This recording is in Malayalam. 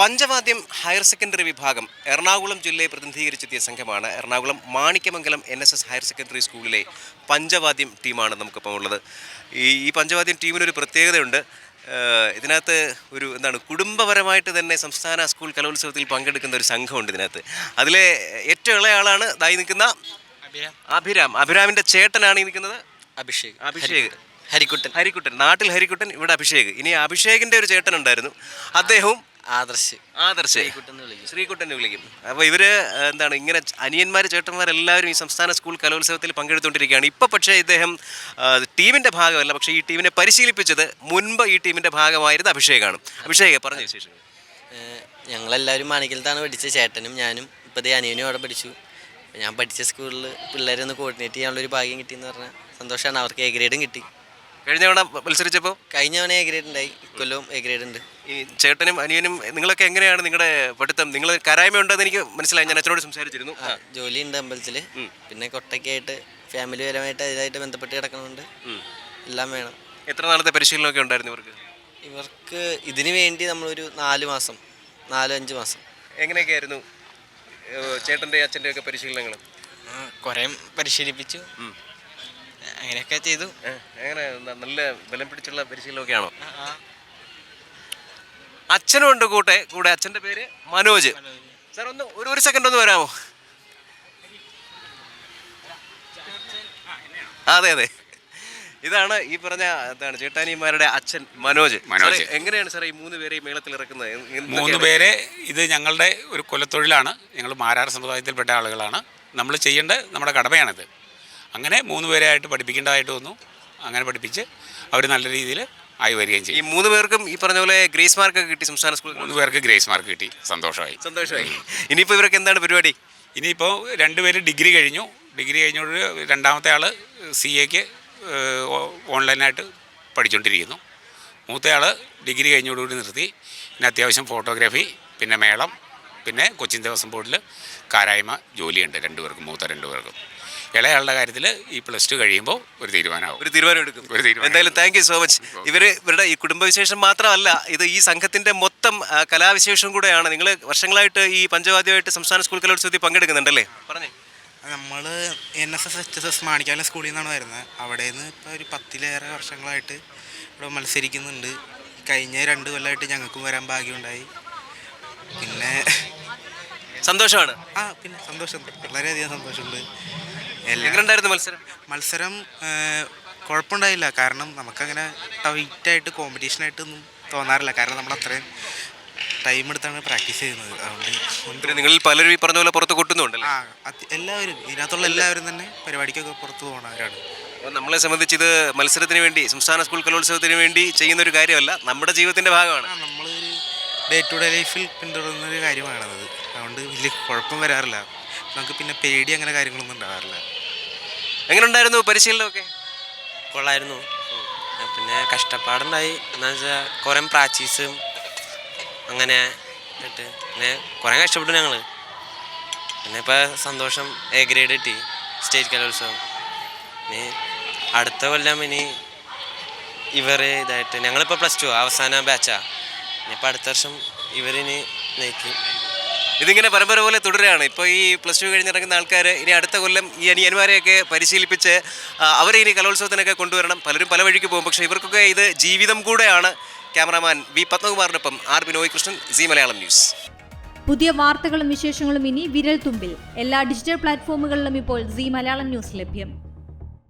പഞ്ചവാദ്യം ഹയർ സെക്കൻഡറി വിഭാഗം എറണാകുളം ജില്ലയെ പ്രതിനിധീകരിച്ചെത്തിയ സംഘമാണ് Ernakulam Manikyamangalam N S S higher secondary സ്കൂളിലെ പഞ്ചവാദ്യം ടീമാണ് നമുക്കിപ്പം ഉള്ളത്. ഈ ഈ പഞ്ചവാദ്യം ടീമിനൊരു പ്രത്യേകതയുണ്ട്. ഇതിനകത്ത് ഒരു എന്താണ് കുടുംബപരമായിട്ട് തന്നെ സംസ്ഥാന സ്കൂൾ കലോത്സവത്തിൽ പങ്കെടുക്കുന്ന ഒരു സംഘമുണ്ട് ഇതിനകത്ത്. അതിലെ ഏറ്റവും ഇളയ ആളാണ് ഇതായി നിൽക്കുന്ന അഭിരാം. അഭിരാമിന്റെ ചേട്ടനാണ് ഈ നിൽക്കുന്നത്. അഭിഷേക്. അഭിഷേക്. ഹരിക്കുട്ടൻ ഹരിക്കുട്ടൻ നാട്ടിൽ ഹരിക്കുട്ടൻ ഇവിടെ അഭിഷേക്. ഇനി അഭിഷേകിന്റെ ഒരു ചേട്ടൻ ഉണ്ടായിരുന്നു. അദ്ദേഹവും ആദർശ്. ആദർശ്. ശ്രീകുട്ടനെ വിളിക്കും. അപ്പോൾ ഇവർ എന്താണ് ഇങ്ങനെ അനിയന്മാർ ചേട്ടന്മാരെല്ലാവരും ഈ സംസ്ഥാന സ്കൂൾ കലോത്സവത്തിൽ പങ്കെടുത്തുകൊണ്ടിരിക്കുകയാണ്. ഇപ്പോൾ പക്ഷേ ഇദ്ദേഹം ടീമിന്റെ ഭാഗമല്ല പക്ഷേ ഈ ടീമിനെ പരിശീലിപ്പിച്ചത് മുൻപ് ഈ ടീമിന്റെ ഭാഗമായിരുന്നു അഭിഷേകാണ്. അഭിഷേക് പറഞ്ഞ വിശേഷം ഞങ്ങളെല്ലാവരും മാണിക്കലത്താണ് പഠിച്ച ചേട്ടനും ഞാനും ഇപ്പൊ ദേ അനിയനും അവിടെ പഠിച്ചു. ഞാൻ പഠിച്ച സ്കൂളിൽ പിള്ളേരെ ഒന്ന് കോർഡിനേറ്റ് ചെയ്യാനുള്ളൊരു ഭാഗ്യം കിട്ടിയെന്ന് പറഞ്ഞാൽ സന്തോഷമാണ് അവർക്ക് എ ഗ്രേഡും കിട്ടി. കഴിഞ്ഞ തവണ മത്സരിച്ചപ്പോൾ കഴിഞ്ഞ തവണ എ ഗ്രേഡ് ഉണ്ടായി. ഇക്കൊല്ലവും എ ഗ്രേഡ് ഉണ്ട്. ഈ ചേട്ടനും അനിയനും നിങ്ങളൊക്കെ എങ്ങനെയാണ് നിങ്ങളുടെ പഠിത്തം? നിങ്ങൾ കരായ്മ ഉണ്ടെന്ന് എനിക്ക് മനസ്സിലായി. ഞാൻ അച്ഛനോട് സംസാരിച്ചിരുന്നു. ജോലി ഉണ്ട് അമ്പലത്തിൽ പിന്നെ കൊട്ടയ്ക്കായിട്ട് ഫാമിലി പരമായിട്ട് അതിനായിട്ട് ബന്ധപ്പെട്ട് കിടക്കുന്നുണ്ട് എല്ലാം വേണം. എത്ര നാളത്തെ പരിശീലനമൊക്കെ ഉണ്ടായിരുന്നു ഇവർക്ക്? ഇവർക്ക് ഇതിന് വേണ്ടി നമ്മളൊരു നാല് മാസം നാല് അഞ്ച് മാസം. എങ്ങനെയൊക്കെയായിരുന്നു ആയിരുന്നു ചേട്ടന്റെ അച്ഛന്റെ ഒക്കെ പരിശീലനങ്ങൾ കുറേ പരിശീലിപ്പിച്ചു. അങ്ങനെയൊക്കെ ചെയ്തു. അങ്ങനെ എങ്ങനെ നല്ല ബലം പിടിച്ചുള്ള പരിശീലനമൊക്കെയാണോ? അച്ഛനും ഉണ്ട് കൂട്ടെ കൂടെ അച്ഛന്റെ പേര് മനോജ്. സാർ ഒന്ന് ഒരു ഒരു സെക്കൻഡ് ഒന്ന് വരാമോ? അതെ അതെ. ഇതാണ് ഈ പറഞ്ഞ എന്താണ് ചേട്ടാനിമാരുടെ അച്ഛൻ മനോജ്. മനോജ്. എങ്ങനെയാണ് സാർ ഈ മൂന്ന് പേരെ ഈ മേളത്തിൽ ഇറക്കുന്നത്? മൂന്ന് പേരെ ഇത് ഞങ്ങളുടെ ഒരു കൊലത്തൊഴിലാണ്. ഞങ്ങൾ മാരാർ സമുദായത്തിൽപ്പെട്ട ആളുകളാണ്. നമ്മൾ ചെയ്യേണ്ട നമ്മുടെ കടമയാണിത്. അങ്ങനെ മൂന്ന് പേരെയായിട്ട് പഠിപ്പിക്കേണ്ടതായിട്ട് വന്നു. അങ്ങനെ പഠിപ്പിച്ച് അവർ നല്ല രീതിയിൽ ആയി വരികയും ചെയ്യും ഈ മൂന്ന് പേർക്കും ഈ പറഞ്ഞ പോലെ ഗ്രേസ് മാർക്ക് കിട്ടി സംസ്ഥാന സ്കൂൾ മൂന്ന് പേർക്ക് ഗ്രേസ് മാർക്ക് കിട്ടി. സന്തോഷമായി. സന്തോഷമായി. ഇനിയിപ്പോൾ ഇവർക്ക് എന്താണ് പരിപാടി? ഇനിയിപ്പോൾ രണ്ടുപേര് ഡിഗ്രി കഴിഞ്ഞു. ഡിഗ്രി കഴിഞ്ഞോട് രണ്ടാമത്തെ ആൾ സി എക്ക് ഓൺലൈനായിട്ട് പഠിച്ചുകൊണ്ടിരിക്കുന്നു മൂത്തയാൾ ഡിഗ്രി കഴിഞ്ഞോടുകൂടി നിർത്തി. പിന്നെ അത്യാവശ്യം ഫോട്ടോഗ്രാഫി പിന്നെ മേളം പിന്നെ കൊച്ചിൻ ദേവസ്വം ബോർഡിൽ കാരായ്മ ജോലിയുണ്ട്. രണ്ടുപേർക്കും മൂത്ത രണ്ടുപേർക്കും ഇളയാളുടെ കാര്യത്തിൽ ഈ പ്ലസ് ടു കഴിയുമ്പോൾ ഒരു തീരുമാനമാവും. ഒരു തീരുമാനം എടുക്കും. ഒരു തീരുമാനം. എന്തായാലും താങ്ക് യു സോ മച്ച് ഇവർ ഇവരുടെ ഈ കുടുംബവിശേഷം മാത്രമല്ല ഇത് ഈ സംഘത്തിന്റെ മൊത്തം കലാവിശേഷം കൂടെയാണ്. നിങ്ങൾ വർഷങ്ങളായിട്ട് ഈ പഞ്ചവാദ്യമായിട്ട് സംസ്ഥാന സ്കൂൾ കലോത്സവത്തിൽ പങ്കെടുക്കുന്നുണ്ടല്ലേ? പറഞ്ഞേ. നമ്മൾ N S S H S S Manikkalam സ്കൂളിൽ നിന്നാണ് വരുന്നത്. അവിടെ നിന്ന് ഇപ്പോൾ ഒരു പത്തിലേറെ വർഷങ്ങളായിട്ട് ഇവിടെ മത്സരിക്കുന്നുണ്ട്. കഴിഞ്ഞ രണ്ട് കൊല്ലമായിട്ട് ഞങ്ങൾക്കും വരാൻ ഭാഗ്യമുണ്ടായി. പിന്നെ സന്തോഷമാണ്. ആ പിന്നെ സന്തോഷം. വളരെയധികം സന്തോഷമുണ്ട്. എങ്ങനെയുണ്ടായിരുന്നു മത്സരം? മത്സരം കുഴപ്പമുണ്ടായില്ല. കാരണം നമുക്കങ്ങനെ ടൈറ്റായിട്ട് കോമ്പറ്റീഷനായിട്ടൊന്നും തോന്നാറില്ല. കാരണം നമ്മൾ അത്രയും ടൈം എടുത്താണ് പ്രാക്ടീസ് ചെയ്യുന്നത്. അതുകൊണ്ട് നിങ്ങളിൽ പലരും ഈ പറഞ്ഞ പോലെ പുറത്ത് കൊട്ടുന്നുണ്ടല്ലേ? ആ എല്ലാവരും ഇതിനകത്തുള്ള എല്ലാവരും തന്നെ പരിപാടിക്കൊക്കെ പുറത്ത് പോകുന്നവരാണ്. അപ്പോൾ നമ്മളെ സംബന്ധിച്ച് ഇത് മത്സരത്തിന് വേണ്ടി സംസ്ഥാന സ്കൂൾ കലോത്സവത്തിന് വേണ്ടി ചെയ്യുന്ന ഒരു കാര്യമല്ല നമ്മുടെ ജീവിതത്തിന്റെ ഭാഗമാണ്. നമ്മൾ ഡേ ടു ഡേ ലൈഫിൽ പിന്തുടരുന്ന ഒരു കാര്യമാണത്. അതുകൊണ്ട് വലിയ കുഴപ്പം വരാറില്ല. നമുക്ക് പിന്നെ പേടി അങ്ങനെ കാര്യങ്ങളൊന്നും ഉണ്ടാവാറില്ല എങ്ങനെയുണ്ടായിരുന്നു പരിശീലനമൊക്കെ? കൊള്ളായിരുന്നു. പിന്നെ കഷ്ടപ്പാടുണ്ടായി. എന്നാ വെച്ചാൽ കുറേ പ്രാക്ടീസും അങ്ങനെ ഇട്ട്. പിന്നെ കുറേ കഷ്ടപ്പെട്ടു ഞങ്ങൾ പിന്നെ ഇപ്പോൾ സന്തോഷം എ ഗ്രേഡ് കിട്ടി. സ്റ്റേറ്റ് കലോത്സവം. ഇനി അടുത്ത കൊല്ലം ഇനി ഇവർ ഇതായിട്ട് ഞങ്ങളിപ്പോൾ പ്ലസ് ടു അവസാന ബാച്ചാണ് ഇനിയിപ്പോൾ അടുത്ത വർഷം ഇവരിനി നയിക്കും ഇതിങ്ങനെ പരമ്പര പോലെ തുടരുകയാണ്. ഇപ്പോൾ ഈ പ്ലസ് ടു കഴിഞ്ഞിറങ്ങുന്ന ആൾക്കാർ ഇനി അടുത്ത കൊല്ലം ഈ അനിയന്മാരെയൊക്കെ പരിശീലിപ്പിച്ച് അവരെ ഇനി കലോത്സവത്തിനൊക്കെ കൊണ്ടുവരണം. പലരും പല വഴിക്ക് പോകും. പക്ഷേ ഇവർക്കൊക്കെ ഇത് ജീവിതം കൂടെയാണ്. Cameraman V പത്മകുമാറിനൊപ്പം R Binoy Krishnan C Malayalam news. പുതിയ വാർത്തകളും വിശേഷങ്ങളും ഇനി വിരൽ തുമ്പിൽ എല്ലാ ഡിജിറ്റൽ പ്ലാറ്റ്ഫോമുകളിലും ഇപ്പോൾ സി മലയാളം ന്യൂസ് ലഭ്യം.